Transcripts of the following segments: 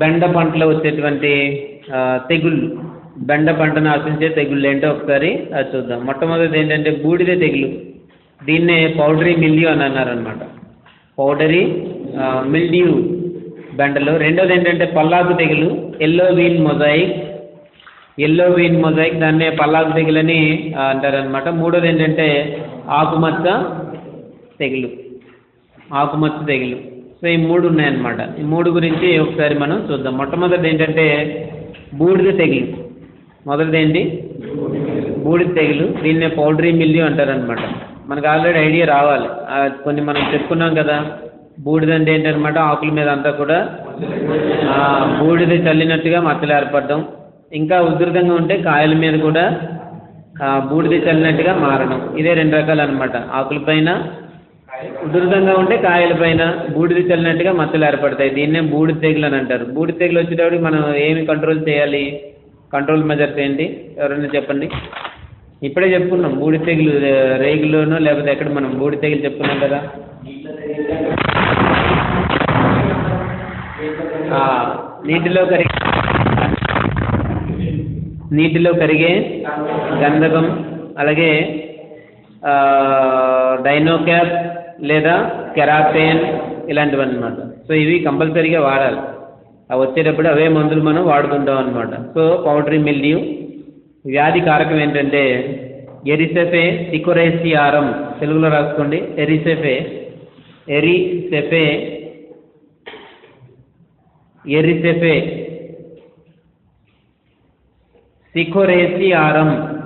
బెండ పంటలో వచ్చేటువంటి తెగుళ్ళు. బెండ పంటను ఆశించే తెగుళ్ళు ఏంటో ఒకసారి అది చూద్దాం. మొట్టమొదటి ఏంటంటే బూడిద తెగులు. దీన్నే పౌడరీ మిల్యూ అని అన్నారనమాట పౌడరీ మిల్డ్యూ బెండలు. రెండోది ఏంటంటే పల్లాకు తెగులు. Yellow vein mosaic. Yellow vein mosaic దాన్నే పల్లాకు తెగులని అని అంటారనమాట మూడోది ఏంటంటే ఆకుమచ్చ తెగులు. ఆకుమచ్చ తెగులు. సో ఈ మూడు ఉన్నాయన్నమాట. ఈ మూడు గురించి ఒకసారి మనం చూద్దాం. మొట్టమొదటి ఏంటంటే బూడిద తెగులు. మొదటిది ఏంటి? బూడిద తెగులు. దీన్నే పౌడరీ మిల్లి అంటారనమాట మనకు ఆల్రెడీ ఐడియా రావాలి. కొన్ని మనం చెప్పుకున్నాం కదా బూడిద అంటే ఏంటనమాట ఆకుల మీద అంతా కూడా బూడిద చల్లినట్టుగా మచ్చలు ఏర్పడడం. ఇంకా ఉధృతంగా ఉంటే కాయల మీద కూడా బూడిద చల్లినట్టుగా మారడం. ఇదే రెండు రకాలు అనమాట ఆకుల పైన ఉధృతంగా ఉంటే కాయల పైన బూడిద చల్లినట్టుగా మచ్చలు ఏర్పడతాయి. దీన్నే బూడిద తెగులు అని అంటారు. బూడిద తెగులు వచ్చేటప్పుడు మనం ఏమి కంట్రోల్ చేయాలి? కంట్రోల్ మెజర్స్ ఏంటి? ఎవరైనా చెప్పండి. ఇప్పుడే చెప్పుకున్నాం. బూడిద తెగులు రేగులోనో లేకపోతే ఎక్కడ మనం బూడిద తెగులు చెప్పుకున్నాం కదా? నీటిలో కరిగే నీటిలో కరిగే గంధకం అలాగే డైనోక్యాప్ లేదా కెరాపేన్ ఇలాంటివన్నమాట. సో ఇవి కంపల్సరీగా వాడాలి. అవి వచ్చేటప్పుడు అవే మందులు మనం వాడుకుంటాం అనమాట సో పౌడరీ మిల్డ్యూ వ్యాధి కారకం ఏంటంటే ఎరిసెఫే సికోరేసియారం. తెలుగులో రాసుకోండి. ఎరిసెఫే. ఎరిసెఫే. ఎరిసెఫే. సికోరేసియారం.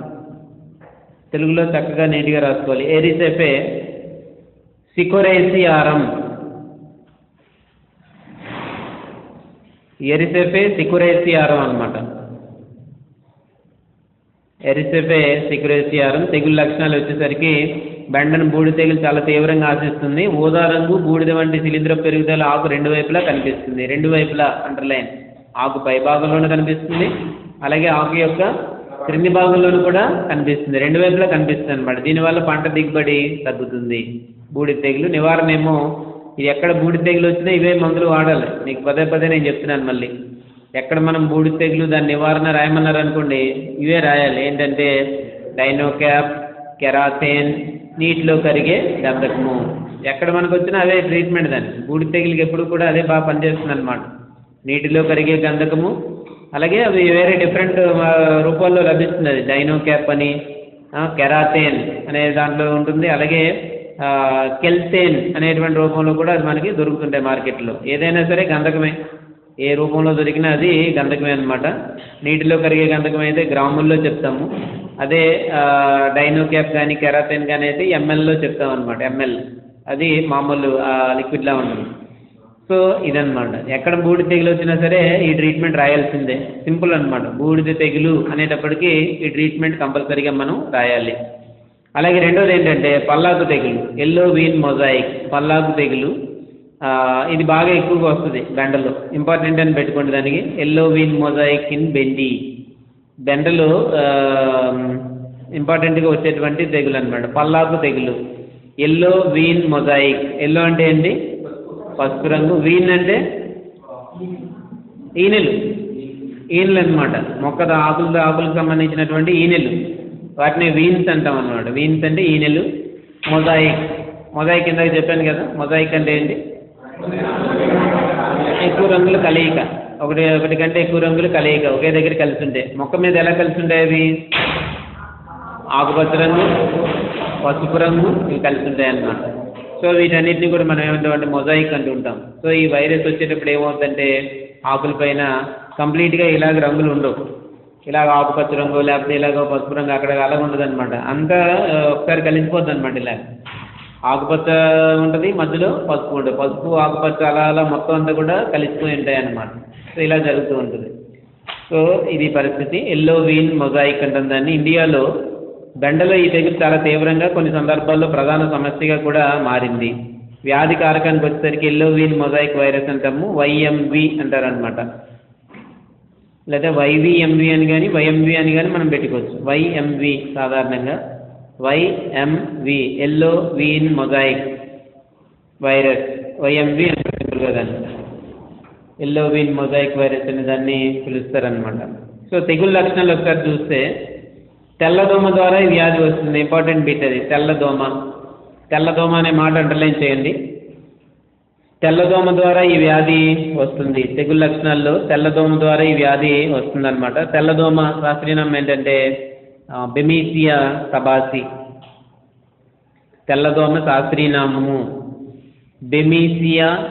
తెలుగులో చక్కగా నీట్గా రాసుకోవాలి. ఎరిసెఫే. సికురేసియారం ఎరిసెఫే సికురేసియారం అన్నమాట. ఎరిసెఫే సికురేసియారం తెగులు లక్షణాలు వచ్చేసరికి బెండను బూడిద తెగులు చాలా తీవ్రంగా ఆశిస్తుంది. ఊదా రంగు బూడిద వంటి శిలీంద్ర పెరుగుదల ఆకు రెండు వైపులా కనిపిస్తుంది. రెండు వైపులా అండర్లైన్. ఆకు పైభాగంలోనే కనిపిస్తుంది. అలాగే ఆకు యొక్క క్రింది భాగంలోనూ కూడా కనిపిస్తుంది. రెండు వైపులా కనిపిస్తుంది అనమాట దీనివల్ల పంట దిగుబడి తగ్గుతుంది. బూడిద తెగులు నివారణ ఏమో. ఇది ఎక్కడ బూడిద తెగులు వచ్చినా ఇవే మందులు వాడాలి. మీకు పదే పదే నేను చెప్తున్నాను మళ్ళీ. ఎక్కడ మనం బూడిద తెగులు దాని నివారణ రాయమన్నారు అనుకోండి ఇవే రాయాలి. ఏంటంటే డైనోక్యాప్ కెరాసేన్ నీటిలో కరిగే గంధకము. ఎక్కడ మనకు వచ్చినా అదే ట్రీట్మెంట్ దాన్ని బూడిద తెగులుకి ఎప్పుడు కూడా అదే బాగా పనిచేస్తుంది అనమాట నీటిలో కరిగే గంధకము అలాగే అవి వేరే డిఫరెంట్ రూపాల్లో లభిస్తుంది. అది డైనో క్యాప్ అని కెరాటిన్ అనే దాంట్లో ఉంటుంది. అలాగే కెల్సేన్ అనేటువంటి రూపంలో కూడా అది మనకి దొరుకుతుంటాయి మార్కెట్లో. ఏదైనా సరే గంధకమే. ఏ రూపంలో దొరికినా అది గంధకమే అనమాట నీటిలో కరిగే గంధకం అయితే గ్రాముల్లో చెప్తాము. అదే డైనో క్యాప్ కానీ కెరాటిన్ కానీ అయితే ఎంఎల్లో చెప్తాం అనమాట ఎంఎల్ అది మామూలు లిక్విడ్లా ఉంటుంది. సో ఇదన్నమాట. ఎక్కడ బూడిద తెగులు వచ్చినా సరే ఈ ట్రీట్మెంట్ రాయాల్సిందే. సింపుల్ అన్నమాట. బూడిద తెగులు అనేటప్పటికి ఈ ట్రీట్మెంట్ కంపల్సరీగా మనం రాయాలి. అలాగే రెండోది ఏంటంటే పల్లాకు తెగులు. ఎల్లో వీన్ మొజాయిక్ పల్లాకు తెగులు. ఇది బాగా ఎక్కువగా వస్తుంది బెండలో. ఇంపార్టెంట్ అని పెట్టుకోండి దానికి. ఎల్లో వీన్ మొజాయిక్ ఇన్ బెండి బెండలో ఇంపార్టెంట్గా వచ్చేటువంటి తెగులు అనమాట పల్లాకు తెగులు. ఎల్లో వీన్ మొజాయిక్ ఎల్లో అంటే ఏంటి? పసుపు రంగు. వీన్ అంటే ఈనెలు. ఈనెలు అన్నమాట మొక్క ఆకులు ఆకులకు సంబంధించినటువంటి ఈనెలు. వాటిని వీన్స్ అంటాం అనమాట వీన్స్ అంటే ఈనెలు. మొజాయిక్. మొజాయిక్ ఇందాక చెప్పాను కదా. మొజాయిక్ అంటే ఏంటి? ఎక్కువ రంగుల కలయిక. ఒకటి ఒకటి కంటే ఎక్కువ రంగుల కలయిక. ఒకే దగ్గర కలిసి ఉంటాయి మొక్క మీద ఎలా కలిసి ఉంటాయి అవి? ఆకుపచ్చ రంగు పసుపు రంగు ఇవి కలిసి ఉంటాయి అన్నమాట సో వీటన్నిటిని కూడా మనం ఏమంటామంటే మొజాయిక్ అంటూ ఉంటాం సో ఈ వైరస్ వచ్చేటప్పుడు ఏమవుతుందంటే ఆకుల పైన కంప్లీట్గా ఇలాగ రంగులు ఉండవు. ఇలాగ ఆకుపచ్చ రంగు లేకపోతే ఇలాగ పసుపు రంగు అక్కడ అలాగ ఉండదు అనమాట అంతా ఒకసారి కలిసిపోద్ది అనమాట ఆకుపచ్చ ఉంటుంది మధ్యలో పసుపు ఉంటుంది పసుపు ఆకుపచ్చ అలా అలా మొత్తం అంతా కూడా కలిసిపోయి ఉంటాయి అనమాట సో ఇలా జరుగుతూ ఉంటుంది. సో ఇది పరిస్థితి. ఎల్లో వీన్ మొజాయిక్ అంటాం దాన్ని. ఇండియాలో బెండలో ఈ తెగులు చాలా తీవ్రంగా కొన్ని సందర్భాల్లో ప్రధాన సమస్యగా కూడా మారింది. వ్యాధి కారకానికి వచ్చేసరికి ఎల్లోవిన్ మొజాయిక్ వైరస్ అంటాము. వైఎంవి అంటారనమాట లేదా వైవిఎంవి అని కానీ వైఎంవి అని కానీ మనం పెట్టుకోవచ్చు. వైఎంవి సాధారణంగా YMV yellow vein mosaic virus. YMV అని దాన్ని ఎల్లో వీన్ మొజాయిక్ వైరస్ అనే దాన్ని పిలుస్తారనమాట సో తెగుళ్ళ లక్షణాలు ఒకసారి చూస్తే తెల్లదోమ ద్వారా ఈ వ్యాధి వస్తుంది. ఇంపార్టెంట్ బిట్ అది. తెల్లదోమ. తెల్లదోమ అనే మాట అండర్లైన్ చేయండి. తెల్లదోమ ద్వారా ఈ వ్యాధి వస్తుంది. తెగులు లక్షణాల్లో తెల్లదోమ ద్వారా ఈ వ్యాధి వస్తుందన్నమాట. తెల్లదోమ శాస్త్రీయనామం ఏంటంటే బెమీసియా తబాసి తెల్లదోమ శాస్త్రీనామము బెమీసియా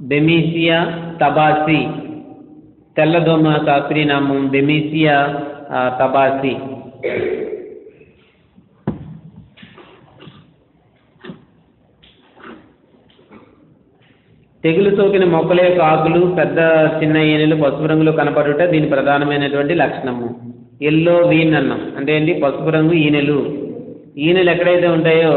బెమీసియా తబాసి తెల్లదోమ శాస్త్రీనామం బెమీసియా తబాసి. తెగులు సోకిన మొక్కల యొక్క ఆకులు పెద్ద చిన్న ఈనెలు పసుపు రంగులో కనపడుట దీని ప్రధానమైనటువంటి లక్షణము. ఎల్లో వీన్ అన్నాం అంటే ఏంటి? పసుపు రంగు ఈనెలు. ఈనెలు ఎక్కడైతే ఉంటాయో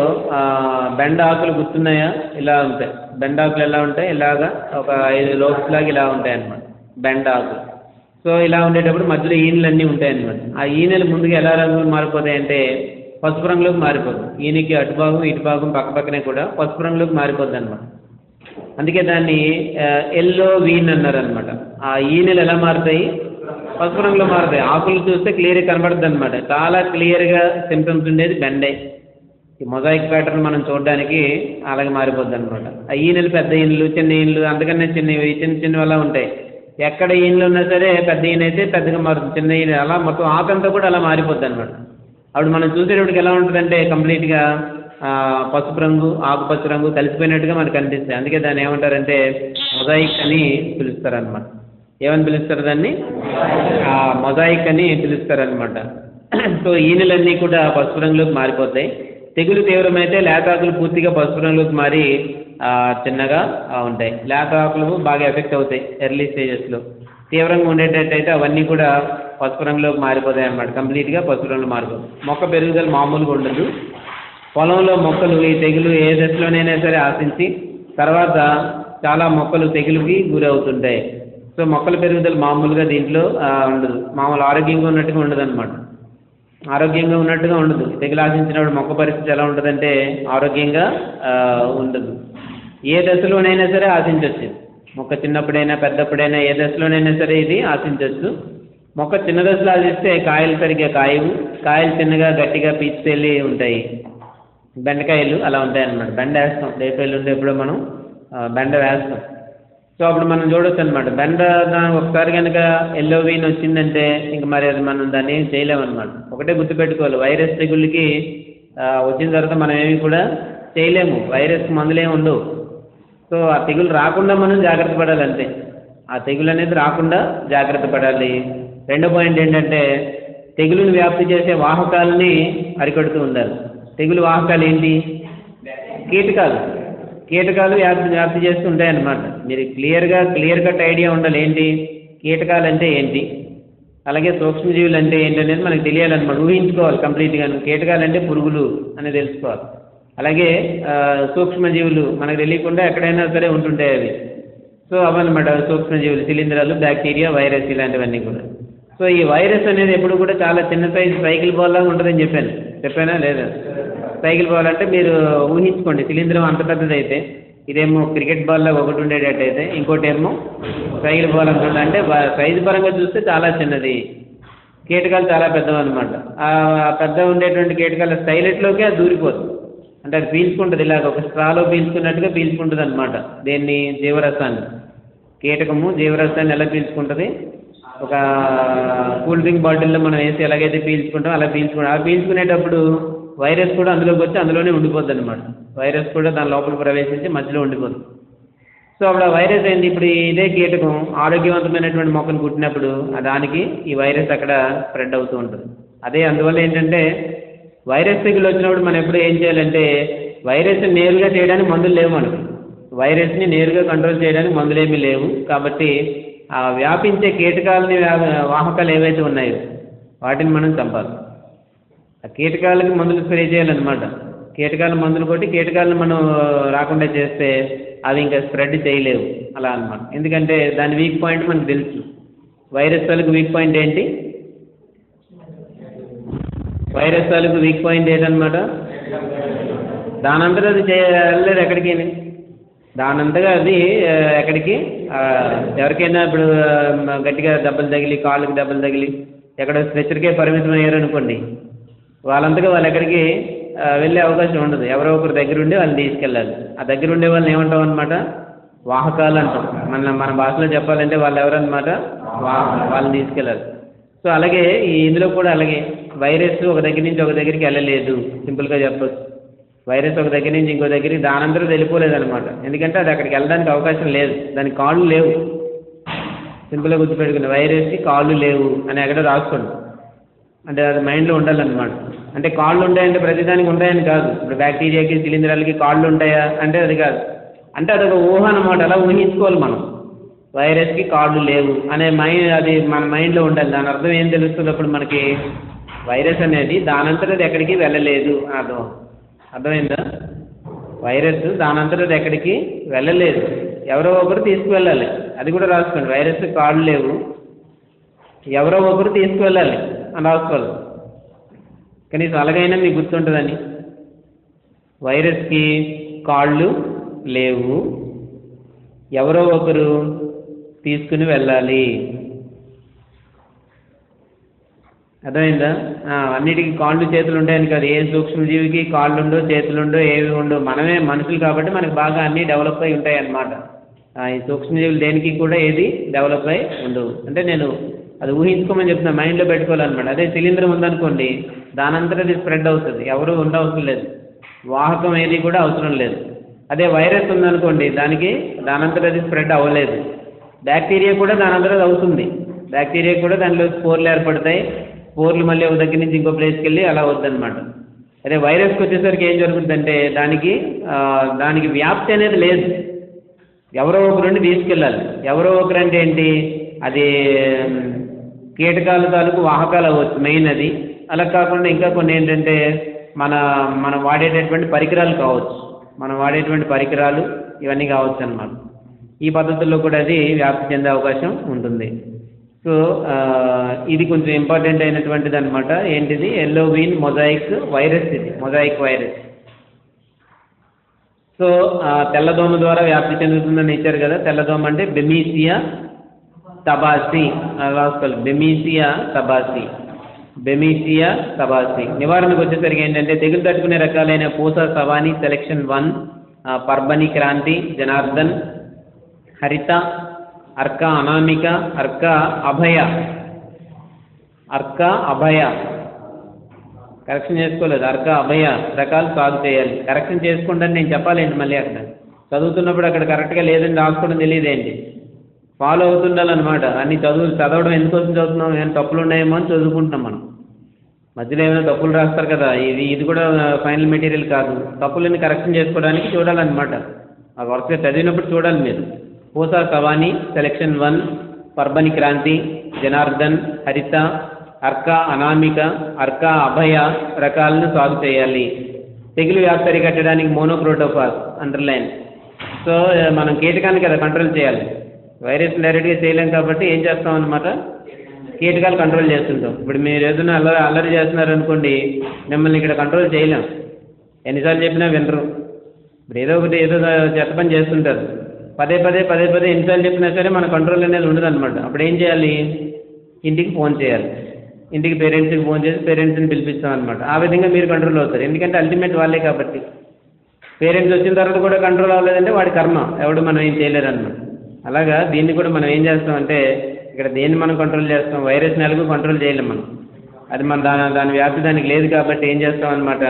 బెండ ఆకులు గుర్తున్నాయా? ఇలా ఉంటాయి. బెండ ఆకులు ఎలా ఉంటాయి? ఇలాగా ఒక ఐదు లోప్స్ లాగా ఇలా ఉంటాయి అన్నమాట బెండ ఆకులు. సో ఇలా ఉండేటప్పుడు మధ్యలో ఈనెలన్నీ ఉంటాయన్నమాట. ఆ ఈనెలు ముందుగా ఎలా రంగులు మారిపోతాయి అంటే పసుపు రంగులోకి మారిపోతుంది ఈయనకి అటు భాగం ఇటు భాగం పక్క పక్కనే కూడా పసుపు రంగులోకి మారిపోద్ది అనమాట అందుకే దాన్ని ఎల్లో వీన్ అన్నారు అనమాట ఆ ఈనెలు ఎలా మారుతాయి? పసుపు రంగులో మారుతాయి. ఆకులు చూస్తే క్లియర్గా కనబడుతుంది అనమాట చాలా క్లియర్గా సింటమ్స్ ఉండేది బెండే. ఈ మొజాయిక్ ప్యాటర్న్ మనం చూడడానికి అలాగే మారిపోద్ది అనమాట ఆ ఈనెలు పెద్ద ఈనెలు చిన్న ఈనెలు అంతకన్నా చిన్నవి చిన్న చిన్నవి అలా ఉంటాయి. ఎక్కడ ఈనెలు ఉన్నా సరే పెద్ద ఈయన అయితే పెద్దగా మారుతుంది చిన్న ఈయన అలా మొత్తం ఆకంతా కూడా అలా మారిపోద్ది అనమాట అప్పుడు మనం చూసేటప్పటికి ఎలా ఉంటుందంటే కంప్లీట్గా పసుపు రంగు ఆకుపచ్చ రంగు కలిసిపోయినట్టుగా మనకు కనిపిస్తాయి అందుకే దాన్ని ఏమంటారంటే మొజాయిక్ అని పిలుస్తారనమాట ఏమని పిలుస్తారు దాన్ని? ఆ, మొజాయిక్ అని పిలుస్తారనమాట సో ఈనెలన్నీ కూడా పసుపు రంగులోకి మారిపోతాయి. తెగులు తీవ్రమైతే లేతాకులు పూర్తిగా పసుపు రంగులోకి మారి చిన్నగా ఉంటాయి. లేతాకులు బాగా ఎఫెక్ట్ అవుతాయి ఎర్లీ స్టేజెస్లో తీవ్రంగా ఉండేటట్టయితే అవన్నీ కూడా పసుపు రంగులోకి మారిపోతాయి అన్నమాట. కంప్లీట్గా పసుపు రంగులో మారిపోతాయి. మొక్క పెరుగుదల మామూలుగా ఉండదు. పొలంలో మొక్కలు ఈ తెగులు ఏ దశలోనైనా సరే ఆశించి తర్వాత చాలా మొక్కలు తెగులుకి గురవుతుంటాయి సో మొక్కల పెరుగుదల మామూలుగా దీంట్లో ఉండదు. మామూలు ఆరోగ్యంగా ఉన్నట్టుగా ఉండదు అనమాట ఆరోగ్యంగా ఉన్నట్టుగా ఉండదు. తెగులు ఆశించినప్పుడు మొక్క పరిస్థితి ఎలా ఉంటుందంటే ఆరోగ్యంగా ఉండదు. ఏ దశలోనైనా సరే ఆశించవచ్చు మొక్క చిన్నప్పుడైనా పెద్దప్పుడైనా ఏ దశలోనైనా సరే ఇది ఆశించవచ్చు మొక్క చిన్న దశలో ఆశిస్తే కాయలు సరిగ్గా కాయవు. కాయలు చిన్నగా గట్టిగా పీచుకెళ్ళి ఉంటాయి. బెండకాయలు అలా ఉంటాయి అన్నమాట బెండ వేస్తాం. రేపు ఎల్లుండి ఎప్పుడో మనం బెండ వేస్తాం. సో అప్పుడు మనం చూడొచ్చు అనమాట బెండ దాని ఒకసారి కనుక ఎల్లో వీన్ వచ్చిందంటే ఇంక మరి అది మనం దాన్ని ఏం చేయలేమన్నమాట ఒకటే గుర్తుపెట్టుకోవాలి. వైరస్ తెగుళ్ళకి వచ్చిన తర్వాత మనం ఏమి కూడా చేయలేము. వైరస్ మందులేము ఉండవు. సో ఆ తెగులు రాకుండా మనం జాగ్రత్త పడాలి అంతే. ఆ తెగులు అనేది రాకుండా జాగ్రత్త పడాలి. రెండో పాయింట్ ఏంటంటే తెగులుని వ్యాప్తి చేసే వాహకాలని అరికడుతూ ఉండాలి. తెగులు వాహకాలు ఏంటి? కీటకాలు. కీటకాలు వ్యాప్తి వ్యాప్తి చేస్తూ ఉంటాయన్నమాట. మీరు క్లియర్గా క్లియర్ కట్ ఐడియా ఉండాలి ఏంటి కీటకాలు అంటే ఏంటి? అలాగే సూక్ష్మజీవులు అంటే ఏంటి అనేది మనకు తెలియాలన్నమాట. ఊహించుకోవాలి కంప్లీట్గా కీటకాలు అంటే పురుగులు అని తెలుసుకోవాలి. అలాగే సూక్ష్మజీవులు మనకు తెలియకుండా ఎక్కడైనా సరే ఉంటుంటాయి అవి. సో అవన్నమాట సూక్ష్మజీవులు శిలీంధ్రాలు బ్యాక్టీరియా వైరస్ ఇలాంటివన్నీ కూడా. సో ఈ వైరస్ అనేది ఎప్పుడు కూడా చాలా చిన్న సైజు సైకిల్ బాల్ లాగా ఉంటుందని చెప్పాను. చెప్పానా? లేదా? సైకిల్ పోవాలంటే మీరు ఊహించుకోండి శిలీంధ్రం అంత పెద్దదైతే ఇదేమో క్రికెట్ బాల్లో ఒకటి ఒకటి ఉండేటట్టయితే ఇంకోటి ఏమో సైకిల్ బాల్ అంటే సైజు పరంగా చూస్తే చాలా చిన్నది. కీటకాలు చాలా పెద్దవి అనమాట ఆ పెద్ద ఉండేటువంటి కీటకాల స్టైలెట్లోకి అది దూరిపోతుంది అంటే అది పీల్చుకుంటుంది ఇలాగ ఒక స్ట్రాలో పీల్చుకున్నట్టుగా పీల్చుకుంటుంది అనమాట దేన్ని జీవరసాన్ని. కీటకము జీవరసాన్ని ఎలా పీల్చుకుంటుంది? ఒక కూల్ డ్రింక్ బాటిల్లో మనం వేసి ఎలాగైతే పీల్చుకుంటాం అలా పీల్చుకుంటాం. అలా పీల్చుకునేటప్పుడు వైరస్ కూడా అందులోకి వచ్చి అందులోనే ఉండిపోద్ది అనమాట వైరస్ కూడా దాని లోపల ప్రవేశించి మధ్యలో ఉండిపోతుంది సో అప్పుడు ఆ వైరస్ అయింది ఇప్పుడు ఇదే కీటకం ఆరోగ్యవంతమైనటువంటి మొక్కను కుట్టినప్పుడు దానికి ఈ వైరస్ అక్కడ స్ప్రెడ్ అవుతూ ఉంటుంది. అదే అందువల్ల ఏంటంటే వైరస్ తెగులు వచ్చినప్పుడు మనం ఎప్పుడు ఏం చేయాలంటే వైరస్ నేరుగా చేయడానికి మందులు లేవు మనకు. వైరస్ని నేరుగా కంట్రోల్ చేయడానికి మందులేమీ లేవు. కాబట్టి ఆ వ్యాపించే కీటకాలని వాహకాలు ఏవైతే ఉన్నాయో వాటిని మనం చంపాలి. ఆ కీటకాలకి మందులు స్ప్రే చేయాలన్నమాట. కీటకాల మందులు కొట్టి కీటకాలను మనం రాకుండా చేస్తే అవి ఇంకా స్ప్రెడ్ చేయలేవు. అలా అన్నమాట. ఎందుకంటే దాని వీక్ పాయింట్ మనకు తెలుసు. వైరస్ తాలూకు వీక్ పాయింట్ ఏంటి? వైరస్ తాలూకు వీక్ పాయింట్ ఏంటన్నమాట? దానంతట అది చేయలేదు ఎక్కడికి? దానంతగా అది ఎక్కడికి? ఎవరికైనా ఇప్పుడు గట్టిగా దెబ్బలు తగిలి కాళ్ళకి దెబ్బలు తగిలి ఎక్కడ స్ట్రెచ్చర్కే పరిమితం అయ్యారు వాళ్ళంతగా వాళ్ళు ఎక్కడికి వెళ్ళే అవకాశం ఉండదు. ఎవరో ఒకరి దగ్గర ఉండి వాళ్ళని తీసుకెళ్ళాలి. ఆ దగ్గర ఉండే వాళ్ళని ఏమంటాం అనమాట వాహకాలు అంటాం. మన మన భాషలో చెప్పాలంటే వాళ్ళు ఎవరన్నమాట? వా వాళ్ళని తీసుకెళ్ళాలి. సో అలాగే ఈ ఇందులో కూడా అలాగే వైరస్ ఒక దగ్గర నుంచి ఒక దగ్గరికి వెళ్ళలేదు. సింపుల్గా చెప్పచ్చు. వైరస్ ఒక దగ్గర నుంచి ఇంకో దగ్గరికి దానందరూ వెళ్ళిపోలేదు అనమాట ఎందుకంటే అది అక్కడికి వెళ్ళడానికి అవకాశం లేదు. దానికి కాళ్ళు లేవు. సింపుల్గా గుర్తుపెట్టుకుని వైరస్కి కాళ్ళు లేవు అని ఎక్కడ రాసుకోండి అంటే అది మైండ్లో ఉండాలన్నమాట. అంటే కాళ్ళు ఉంటాయంటే ప్రతిదానికి ఉంటాయని కాదు. ఇప్పుడు బ్యాక్టీరియాకి శిలీంధ్రాలకి కాళ్ళు ఉంటాయా అంటే అది కాదు. అంటే అదొక ఊహ అనమాట అలా ఊహించుకోవాలి మనం. వైరస్కి కాళ్ళు లేవు అనే మైండ్ అది మన మైండ్లో ఉండాలి. దాని అర్థం ఏం తెలుస్తుంది అప్పుడు మనకి? వైరస్ అనేది దానంతట అది ఎక్కడికి వెళ్ళలేదు. అని అర్థం. అర్థమైందా? వైరస్ దానంతట అది ఎక్కడికి వెళ్ళలేదు. ఎవరో ఒకరు తీసుకువెళ్ళాలి. అది కూడా రాసుకోండి. వైరస్ కాళ్ళు లేవు. ఎవరో ఒకరు తీసుకువెళ్ళాలి అని రాసుకోవాలి. కనీసం అలాగైనా మీకు గుర్తుంటుందని. వైరస్కి కాళ్ళు లేవు. ఎవరో ఒకరు తీసుకుని వెళ్ళాలి. అర్థమైందా? అన్నిటికీ కాళ్ళు చేతులు ఉంటాయని కాదు. ఏ సూక్ష్మజీవికి కాళ్ళు ఉండో చేతులు ఉండో ఏవి ఉండో మనమే మనుషులు కాబట్టి మనకి బాగా అన్నీ డెవలప్ అయి ఉంటాయి అన్నమాట ఈ సూక్ష్మజీవులు దేనికి కూడా ఏది డెవలప్ అయి ఉండవు. అంటే నేను అది ఊహించుకోమని చెప్తున్నా మైండ్లో పెట్టుకోవాలన్నమాట. అదే సిలిండర్ ఉందనుకోండి దానంతట అది స్ప్రెడ్ అవుతుంది. ఎవరు ఉండవసరం లేదు. వాహకం ఏది కూడా అవసరం లేదు. అదే వైరస్ ఉందనుకోండి దానికి దానంతట అది స్ప్రెడ్ అవ్వలేదు. బ్యాక్టీరియా కూడా దానంతట అది అవుతుంది. బ్యాక్టీరియా కూడా దానిలో స్పోర్లు ఏర్పడతాయి. స్పోర్లు మళ్ళీ ఒక దగ్గర నుంచి ఇంకో ప్లేస్కి వెళ్ళి అలా వద్దన్నమాట అదే వైరస్కి వచ్చేసరికి ఏం జరుగుతుందంటే దానికి దానికి వ్యాప్తి అనేది లేదు. ఎవరో ఒకరుండి తీసుకెళ్ళాలి. ఎవరో ఒకరు అంటే ఏంటి? అది కీటకాల తాలూకు వాహకాలు అవ్వచ్చు. మెయిన్ అది. అలా కాకుండా ఇంకా కొన్ని ఏంటంటే మన మనం వాడేటటువంటి పరికరాలు కావచ్చు. మనం వాడేటువంటి పరికరాలు ఇవన్నీ కావచ్చు అన్నమాట. ఈ పద్ధతుల్లో కూడా అది వ్యాప్తి చెందే అవకాశం ఉంటుంది. సో ఇది కొంచెం ఇంపార్టెంట్ అయినటువంటిది అనమాట ఏంటిది? ఎల్లో వీన్ మొజాయిక్ వైరస్ ఇది మొజాయిక్ వైరస్. సో తెల్లదోమ ద్వారా వ్యాప్తి చెందుతుందని ఇచ్చారు కదా. తెల్లదోమ అంటే బెమీసియా తబాసి. రాసుకోవాలి. బెమీసియా తబాసి. బెమీసియా సబాసి. నివారణకు వచ్చేసరికి ఏంటంటే తెగులు తట్టుకునే రకాలైన పూస సవాని సెలెక్షన్ వన్ పర్బని క్రాంతి జనార్దన్ హరిత అర్క అనామిక అర్క అభయ. అర్క అభయ. కరెక్షన్ చేసుకోలేదు. అర్క అభయ రకాలు సాగు చేయాలి. కరెక్షన్ చేసుకుంటే నేను చెప్పాలేంటి మళ్ళీ అక్కడ. చదువుతున్నప్పుడు అక్కడ కరెక్ట్గా లేదని రాసుకోవడం తెలియదేంటి? ఫాలో అవుతుండాలన్నమాట. అన్ని చదువులు చదవడం ఎందుకోసం చదువుతున్నాం? ఏమైనా తప్పులు ఉన్నాయేమో అని చదువుకుంటున్నాం మనం. మధ్యలో ఏమైనా తప్పులు రాస్తారు కదా? ఇది ఇది కూడా ఫైనల్ మెటీరియల్ కాదు. తప్పులని కరెక్షన్ చేసుకోవడానికి చూడాలన్నమాట. ఆ వరుసగా చదివినప్పుడు చూడాలి మీరు. పూసా కవాణి సెలెక్షన్ వన్ పర్బని క్రాంతి జనార్దన్ హరిత అర్క అనామిక అర్క అభయ రకాలను సాగు చేయాలి. తెగులు వ్యాప్తి అరికట్టడానికి మోనోక్రోటోఫాస్ అండర్లైన్ సో మనం కీటకాన్ని కదా కంట్రోల్ చేయాలి. వైరస్ డైరెక్ట్గా చేయలేం కాబట్టి ఏం చేస్తాం అనమాట కీటకాలు కంట్రోల్ చేస్తుంటాం. ఇప్పుడు మీరు ఏదైనా అల్లరి అల్లరి చేస్తున్నారు అనుకోండి మిమ్మల్ని ఇక్కడ కంట్రోల్ చేయలేం. ఎన్నిసార్లు చెప్పినా వినరు. ఇప్పుడు ఏదో ఒకటి ఏదో చెత్త పని చేస్తుంటారు. పదే పదే పదే పదే ఎన్నిసార్లు చెప్పినా సరే మన కంట్రోల్ అనేది ఉండదు అనమాట అప్పుడు ఏం చేయాలి? ఇంటికి ఫోన్ చేయాలి. ఇంటికి పేరెంట్స్కి ఫోన్ చేసి పేరెంట్స్ని పిలిపిస్తాం అనమాట ఆ విధంగా మీరు కంట్రోల్ అవుతారు. ఎందుకంటే అల్టిమేట్ వాళ్ళే కాబట్టి. పేరెంట్స్ వచ్చిన తర్వాత కూడా కంట్రోల్ అవ్వలేదంటే వాడి కర్మ. ఎవడు మనం ఏం చేయలేరు అనమాట అలాగా దీన్ని కూడా మనం ఏం చేస్తామంటే ఇక్కడ దేన్ని మనం కంట్రోల్ చేస్తాం? వైరస్ నెలకు కంట్రోల్ చేయలేం మనం. అది మన దాని దాని వ్యాప్తి దానికి లేదు కాబట్టి ఏం చేస్తాం అనమాట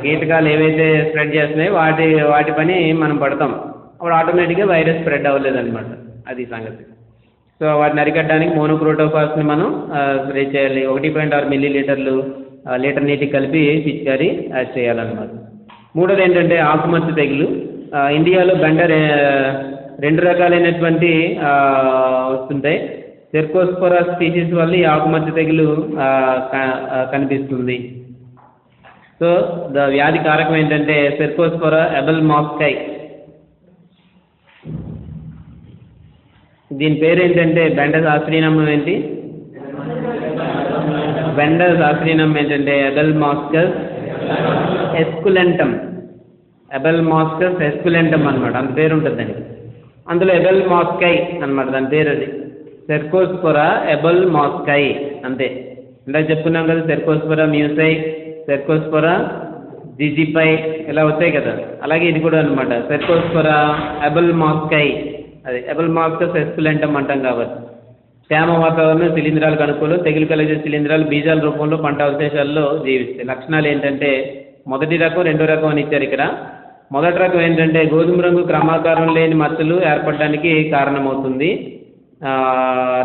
కీటకాలు ఏవైతే స్ప్రెడ్ చేస్తున్నాయో వాటి వాటి పని మనం పడతాం. అప్పుడు ఆటోమేటిక్గా వైరస్ స్ప్రెడ్ అవ్వలేదు అనమాట అది సంగతి. సో వాటిని అరికట్టడానికి మోనోక్రోటోఫాస్ని మనం స్ప్రే చేయాలి. ఒకటి పాయింట్ ఆరు మిల్లీ లీటర్లు లీటర్ నీటికి కలిపి పిచికారి యాడ్ చేయాలన్నమాట. మూడోది ఏంటంటే ఆకుమచ్చ తెగులు. ఇండియాలో బెండర్ రెండు రకాలైనటువంటి వస్తుంటాయి. సెర్కోస్పోరా స్పీసీస్ వల్ల ఈ ఆకుమచ్చ తెగులు కనిపిస్తుంది. సో ద వ్యాధి కారకం ఏంటంటే సెర్కోస్పోరా ఎబల్ మాస్కై. దీని పేరు ఏంటంటే బెండ శాస్త్రీయనామం ఏంటి? బెండ శాస్త్రీయనామం ఏంటంటే ఎబల్ మాస్కస్ ఎస్కులెంటమ్. ఎబెల్ మాస్కస్ ఎస్కులెంటమ్ అనమాట అంత పేరు ఉంటుంది దానికి. అందులో ఎబెల్ మాస్కై అనమాట దాని పేరు అది సెర్కోస్పొరా ఎబెల్ మాస్కై అంతే. ఇందాక చెప్పుకున్నాం కదా సెర్కోస్పొరా మ్యూసై సెర్కోస్పొరా జిజిపై ఇలా వచ్చాయి కదా. అలాగే ఇది కూడా అనమాట సెర్కోస్పొరా ఎబల్ మాస్కై. అది ఎబల్ మాస్కస్ ఎస్కులెంటమ్ అంటాం కాబట్టి. తేమ వాతావరణం శిలీంధ్రాలకు అనుకూలం తెగులు కలిగే శిలీంధ్రాలు బీజాల రూపంలో పంట అవశేషాల్లో జీవిస్తాయి. లక్షణాలు ఏంటంటే మొదటి రకం రెండో రకం అని ఇచ్చారు ఇక్కడ. మొదటి రకం ఏంటంటే గోధుమ రంగు క్రమాకారం లేని మచ్చలు ఏర్పడడానికి కారణమవుతుంది.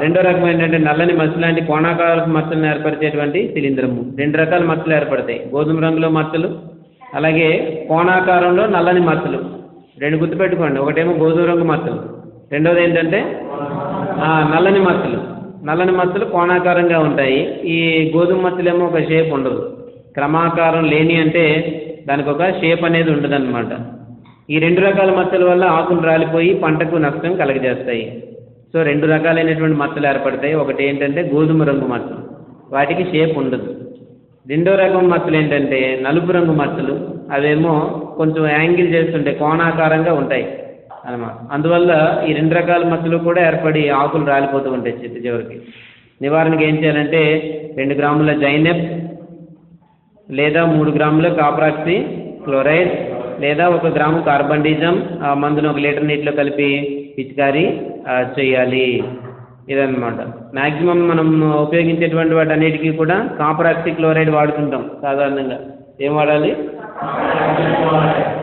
రెండో రకం ఏంటంటే నల్లని మచ్చ లాంటి కోణాకార మచ్చలను ఏర్పరిచేటువంటి శిలీంధ్రము రెండు రకాల మచ్చలు ఏర్పడతాయి. గోధుమ రంగులో మచ్చలు అలాగే కోణాకారంలో నల్లని మచ్చలు. రెండు గుర్తుపెట్టుకోండి ఒకటేమో గోధుమ రంగు మచ్చలు. రెండోది ఏంటంటే నల్లని మచ్చలు. నల్లని మచ్చలు కోణాకారంగా ఉంటాయి. ఈ గోధుమ మచ్చలేమో ఒక షేప్ ఉండదు. క్రమాకారం లేని అంటే దానికి ఒక షేప్ అనేది ఉండదన్నమాట ఈ రెండు రకాల మచ్చల వల్ల ఆకులు రాలిపోయి పంటకు నష్టం కలగజేస్తాయి. సో రెండు రకాలైనటువంటి మచ్చలు ఏర్పడతాయి. ఒకటి ఏంటంటే గోధుమ రంగు మచ్చలు. వాటికి షేప్ ఉండదు. రెండో రకం మచ్చలు ఏంటంటే నలుపు రంగు మచ్చలు. అవేమో కొంచెం యాంగిల్ చేస్తుంటే కోణాకారంగా ఉంటాయి అన్నమాట. అందువల్ల ఈ రెండు రకాల మచ్చలు కూడా ఏర్పడి ఆకులు రాలిపోతూ ఉంటాయి చిట్టు చివరికి. నివారణకి ఏం చేయాలంటే రెండు గ్రాముల జైనెప్ లేదా మూడు గ్రాముల కాపరాక్సి క్లోరైడ్ లేదా ఒక గ్రాము కార్బండిజం ఆ మందును ఒక లీటర్ నీటిలో కలిపి పిచికారీ చేయాలి. ఇదన్నమాట. మ్యాక్సిమం మనం ఉపయోగించేటువంటి వాటి అన్నిటికీ కూడా కాపరాక్సి క్లోరైడ్ వాడుతుంటాం సాధారణంగా. ఏం వాడాలి?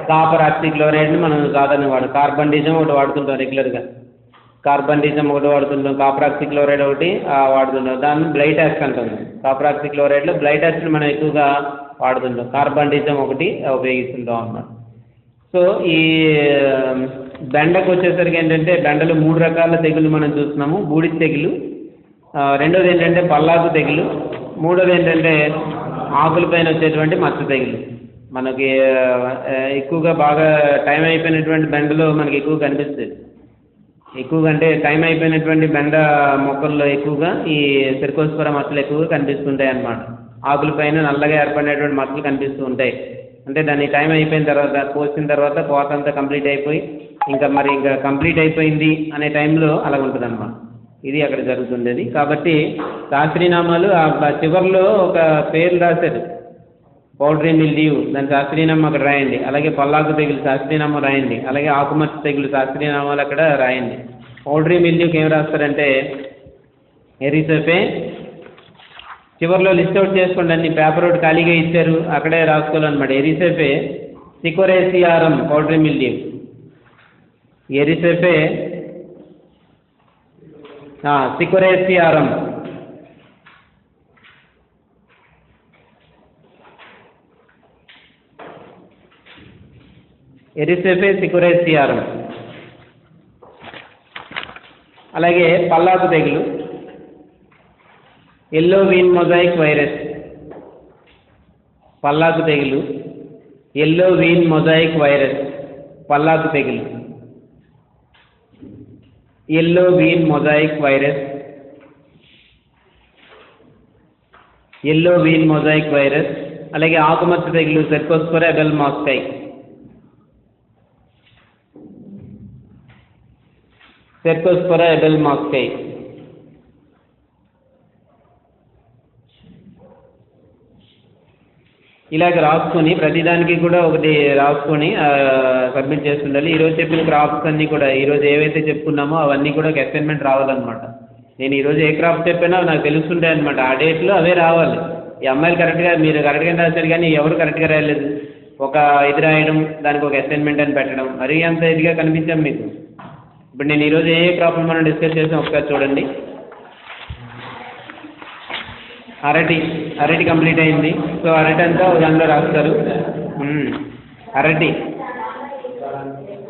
కాపర్ ఆక్సి క్లోరైడ్ని మనం సాధారణంగా వాడు కార్బండిజం ఒకటి వాడుతుంటాం రెగ్యులర్గా కార్బండిజం ఒకటి వాడుతున్నాం కాప్రాక్సీ క్లోరైడ్ ఒకటి వాడుతున్నాం దాన్ని బ్లైట్ యాక్స్ అంటాం కాప్రాక్సీ క్లోరైడ్లో బ్లైట్ యాక్స్ని మనం ఎక్కువగా వాడుతుంటాం. కార్బండిజం ఒకటి ఉపయోగిస్తుంటాం అన్నమాట. సో ఈ బెండకు వచ్చేసరికి ఏంటంటే బెండలు మూడు రకాల తెగులు మనం చూస్తున్నాము. బూడిద తెగులు రెండోది ఏంటంటే పల్లాకు తెగులు మూడోది ఏంటంటే ఆకులపైన వచ్చేటువంటి మచ్చ తెగులు. మనకి ఎక్కువగా బాగా టైం అయిపోయినటువంటి బెండలు మనకి ఎక్కువ కనిపిస్తుంది. ఎక్కువగా అంటే టైం అయిపోయినటువంటి బెండ మొక్కల్లో ఎక్కువగా ఈ సిరికోస్పర మచ్చలు ఎక్కువగా కనిపిస్తుంటాయి అన్నమాట. ఆకులపైన నల్లగా ఏర్పడినటువంటి మచ్చలు కనిపిస్తూ ఉంటాయి. అంటే దాని టైం అయిపోయిన తర్వాత కోసిన తర్వాత కోత అంతా కంప్లీట్ అయిపోయి ఇంకా మరి ఇంకా కంప్లీట్ అయిపోయింది అనే టైంలో అలా ఉంటుంది అన్నమాట ఇది అక్కడ జరుగుతుండేది. కాబట్టి శాస్త్రీనామాలు ఆ చివర్లో ఒక పేరు రాశారు. పౌడరీ మిల్లీవ్ దాని శాస్త్రీనామం అక్కడ రాయండి. అలాగే పల్లాకు తెగులు శాస్త్రీనామం రాయండి. అలాగే ఆకుమచ్చ తెగులు శాస్త్రీయనామాలు అక్కడ రాయండి. పౌడరీ మిల్లీవ్కి ఏం రాస్తారంటే ఎరిసెఫే. చివరిలో లిస్ట్ అవుట్ చేసుకోండి అన్ని పేపర్ ఒకటి ఖాళీగా ఇచ్చారు అక్కడే రాసుకోవాలన్నమాట. ఎరిసెఫే సికోరేసియారం పౌడరీ మిల్లీవ్ ఎరిసెఫే సికోరేసియారం. ఎరిసేపే సికురేసియారం అలాగే పల్లాకు తెగులు. Yellow vein mosaic virus. పల్లాకు తెగులు. Yellow vein mosaic virus. పల్లాకు తెగులు. Yellow vein mosaic virus. Yellow vein mosaic virus. అలాగే ఆకుమచ్చ తెగులు సెర్కోస్పొర ఎబెల్ మాస్కై సెర్కోస్పొర ఎబెల్ మాస్కై ఇలాగ రాసుకొని ప్రతిదానికి కూడా ఒకటి రాసుకొని సబ్మిట్ చేస్తుండాలి ఈరోజు చెప్పిన క్రాఫ్ట్స్ అన్నీ కూడా ఈరోజు ఏవైతే చెప్పుకున్నామో అవన్నీ కూడా ఒక అసైన్మెంట్ రావాలన్నమాట. నేను ఈరోజు ఏ క్రాప్ చెప్పానో నాకు తెలుస్తుంటాయి అనమాట ఆ డేట్లో అవే రావాలి. ఈ అమ్మాయిలు కరెక్ట్గా మీరు కరెక్ట్గా రాశారు కానీ ఎవరు కరెక్ట్గా రాయలేదు. ఒక ఇది రాయడం దానికి ఒక అసైన్మెంట్ అని పెట్టడం. మరీ అంత ఇదిగా కనిపించాం మీకు. ఇప్పుడు నేను ఈరోజు ఏ క్రాఫ్ట్ మనం డిస్కస్ చేసాం ఒకసారి చూడండి. అరటి అరటి కంప్లీట్ అయింది. సో అరటి అంతా ఒక దాంట్లో రాస్తారు. అరటి.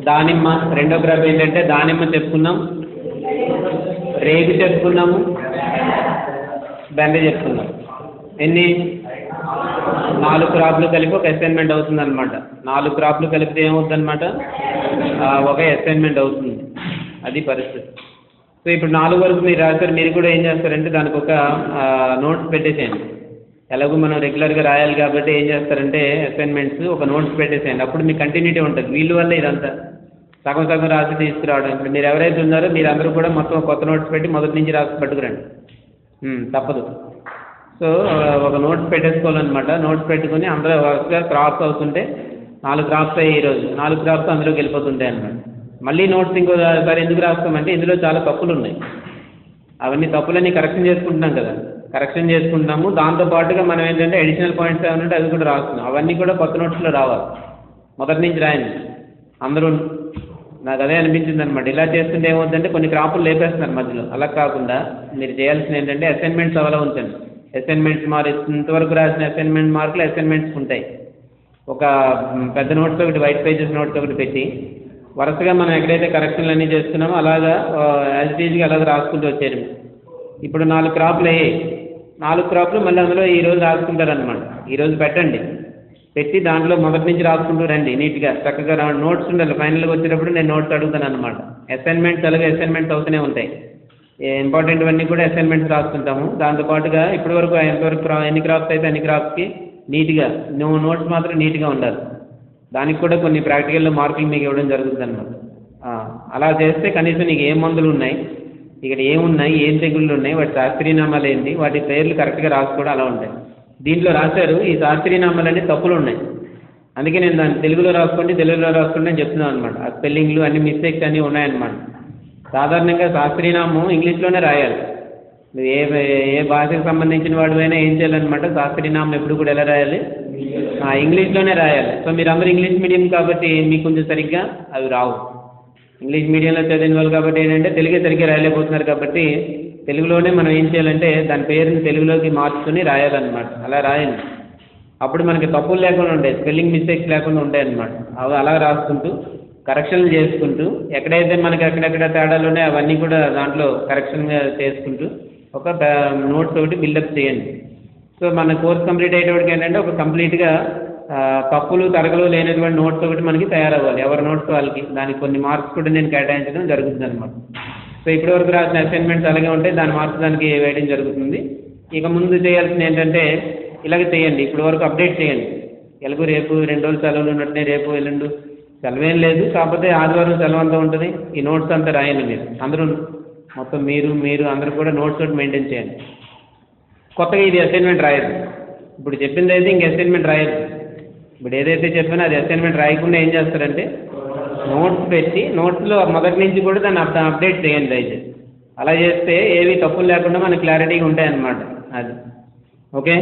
దానిమ్మ. రెండో క్రాప్ ఏంటంటే దానిమ్మ చెప్పుకున్నాం రేగు చెప్పుకున్నాము బెండ చెప్పుకున్నాం ఎన్ని? నాలుగు క్రాప్లు కలిపి ఒక అసైన్మెంట్ అవుతుంది అనమాట నాలుగు క్రాప్లు కలిపితే ఏమవుతుంది అనమాట ఒక అసైన్మెంట్ అవుతుంది. అది పరిస్థితి. సో ఇప్పుడు నాలుగు వరకు మీరు రాశారు మీరు కూడా ఏం చేస్తారంటే దానికి ఒక నోట్స్ పెట్టేసేయండి. ఎలాగో మనం రెగ్యులర్గా రాయాలి కాబట్టి ఏం చేస్తారంటే అసైన్మెంట్స్ ఒక నోట్స్ పెట్టేసేయండి. అప్పుడు మీకు కంటిన్యూటీ ఉంటుంది. వీళ్ళ వల్ల ఇదంతా. సగం సగం రాసి తీసుకురావడం. ఇప్పుడు మీరు ఎవరైతే ఉన్నారో మీరు అందరూ కూడా మొత్తం కొత్త నోట్స్ పెట్టి మొదటి నుంచి రాసి పట్టుకురండి. తప్పదు. సో ఒక నోట్స్ పెట్టేసుకోవాలన్నమాట. నోట్స్ పెట్టుకుని అందరూ వరుసగా క్రాప్స్ అవుతుంటే నాలుగు క్రాప్స్ అయ్యి ఈరోజు నాలుగు క్రాప్స్ అందులోకి వెళ్ళిపోతుంటాయి అన్నమాట. మళ్ళీ నోట్స్ ఇంకోసారి ఎందుకు రాస్తామంటే ఇందులో చాలా తప్పులు ఉన్నాయి అవన్నీ తప్పులన్నీ కరెక్షన్ చేసుకుంటున్నాం కదా. కరెక్షన్ చేసుకుంటున్నాము. దాంతో పాటుగా మనం ఏంటంటే అడిషనల్ పాయింట్స్ ఏమైనా ఉంటే అవి కూడా రాస్తున్నాం. అవన్నీ కూడా కొత్త నోట్స్లో రావాలి. మొదటి నుంచి రాయండి. అందరూ నాకు అదే అనిపించింది అనమాట ఇలా చేస్తుంటే ఏమవుతుందంటే కొన్ని క్రాపులు లేపేస్తున్నారు మధ్యలో. అలా కాకుండా మీరు చేయాల్సింది ఏంటంటే అసైన్మెంట్స్ అవలా ఉంచండి. అసైన్మెంట్స్ మార్క్ ఇంతవరకు రాసిన అసైన్మెంట్ మార్కులు అసైన్మెంట్స్ ఉంటాయి. ఒక పెద్ద నోట్స్ ఒకటి వైట్ పేజెస్ నోట్స్ ఒకటి పెట్టి వరుసగా మనం ఎక్కడైతే కరెక్షన్లు అన్నీ చేస్తున్నామో అలాగా యాజ్ ఇట్ ఈజ్గా రాసుకుంటూ వచ్చేయడం ఇప్పుడు నాలుగు క్రాపులు అయ్యాయి. నాలుగు క్రాపులు మళ్ళీ అందులో ఈ రోజు రాసుకుంటారనమాట ఈరోజు పెట్టండి. పెట్టి దాంట్లో మొదటి నుంచి రాసుకుంటూ రండి. నీట్గా చక్కగా నోట్స్ ఉండాలి. ఫైనల్గా వచ్చేటప్పుడు నేను నోట్స్ అడుగుతాను అనమాట అసైన్మెంట్స్ అలాగే అసైన్మెంట్స్ అవుతూనే ఉంటాయి. ఇంపార్టెంట్ అన్నీ కూడా అసైన్మెంట్స్ రాసుకుంటాము. దాంతోపాటుగా ఇప్పటివరకు ఎంతవరకు ఎన్ని క్రాప్స్ అయితే అన్ని క్రాప్స్కి నీట్గా నువ్వు నోట్స్ మాత్రం నీట్గా ఉండాలి. దానికి కూడా కొన్ని ప్రాక్టికల్లో మార్కులు మీకు ఇవ్వడం జరుగుతుంది అనమాట అలా చేస్తే కనీసం నీకు ఏ మందులు ఉన్నాయి ఇక్కడ ఏమున్నాయి ఏం తెగుళ్ళు ఉన్నాయి వాటి శాస్త్రీయనామాలు ఏంటి వాటి పేర్లు కరెక్ట్గా రాసుకోవడం అలా ఉంటాయి. దీంట్లో రాశారు ఈ శాస్త్రీయనామాలన్నీ తప్పులు ఉన్నాయి. అందుకే నేను దాన్ని తెలుగులో రాసుకోండి తెలుగులో రాసుకోండి అని చెప్తున్నాను అనమాట ఆ స్పెల్లింగ్లు అన్ని మిస్టేక్స్ అన్నీ ఉన్నాయన్నమాట. సాధారణంగా శాస్త్రీయనామం ఇంగ్లీష్లోనే రాయాలి. నువ్వు ఏ ఏ భాషకు సంబంధించిన వాడివైనా ఏం చేయాలన్నమాట? శాస్త్రీయనామం ఎప్పుడు కూడా ఎలా రాయాలి? ఇంగ్లీష్లోనే రాయాలి. సో మీరు అందరూ ఇంగ్లీష్ మీడియం కాబట్టి మీకు కొంచెం సరిగ్గా అవి రావు. ఇంగ్లీష్ మీడియంలో చదివిన వాళ్ళు కాబట్టి ఏంటంటే తెలుగే సరిగ్గా రాయలేకపోతున్నారు కాబట్టి తెలుగులోనే మనం ఏం చేయాలంటే దాని పేరుని తెలుగులోకి మార్చుకుని రాయాలన్నమాట. అలా రాయండి. అప్పుడు మనకి తప్పులు లేకుండా ఉంటాయి స్పెల్లింగ్ మిస్టేక్స్ లేకుండా ఉంటాయి అవి అలా రాసుకుంటూ కరెక్షన్లు చేసుకుంటూ ఎక్కడైతే మనకి ఎక్కడెక్కడ తేడాలు ఉన్నాయో అవన్నీ కూడా దాంట్లో కరెక్షన్గా చేసుకుంటూ ఒక నోట్స్ ఒకటి బిల్డప్ చేయండి. సో మన కోర్స్ కంప్లీట్ అయ్యేటప్పటికి ఏంటంటే ఒక కంప్లీట్గా తప్పులు తరగలు లేనటువంటి నోట్స్ ఒకటి మనకి తయారవ్వాలి. ఎవరి నోట్స్ వాళ్ళకి. దానికి కొన్ని మార్క్స్ కూడా నేను కేటాయించడం జరుగుతుంది అనమాట సో ఇప్పటి వరకు రాసిన అసైన్మెంట్స్ అలాగే ఉంటాయి. దాని మార్క్స్ దానికి వేయడం జరుగుతుంది. ఇక ముందు చేయాల్సింది ఏంటంటే ఇలాగే చేయండి. ఇప్పటి వరకు అప్డేట్ చేయండి. ఎలాగో రేపు రెండు రోజులు సెలవులు ఉన్నట్టునే రేపు ఎల్లుండు సెలవేం లేదు. కాకపోతే ఆదివారం సెలవు అంతా ఉంటుంది. ఈ నోట్స్ అంతా రాయండి మీరు. అందరూ మొత్తం మీరు మీరు అందరూ కూడా నోట్స్ ఒకటి మెయింటైన్ చేయండి. కొత్తగా ఇది అసైన్మెంట్ రాయదు ఇప్పుడు చెప్పింది అయితే ఇంక అసైన్మెంట్ రాయదు ఇప్పుడు ఏదైతే చెప్పినా అది అసైన్మెంట్ రాయకుండా ఏం చేస్తారంటే నోట్స్ పెట్టి నోట్స్లో మొదటి నుంచి కూడా దాన్ని అప్ అప్డేట్ చేయండి దయచేసి అలా చేస్తే ఏవి తప్పులు లేకుండా మనకి క్లారిటీగా ఉంటాయన్నమాట. అది. ఓకే?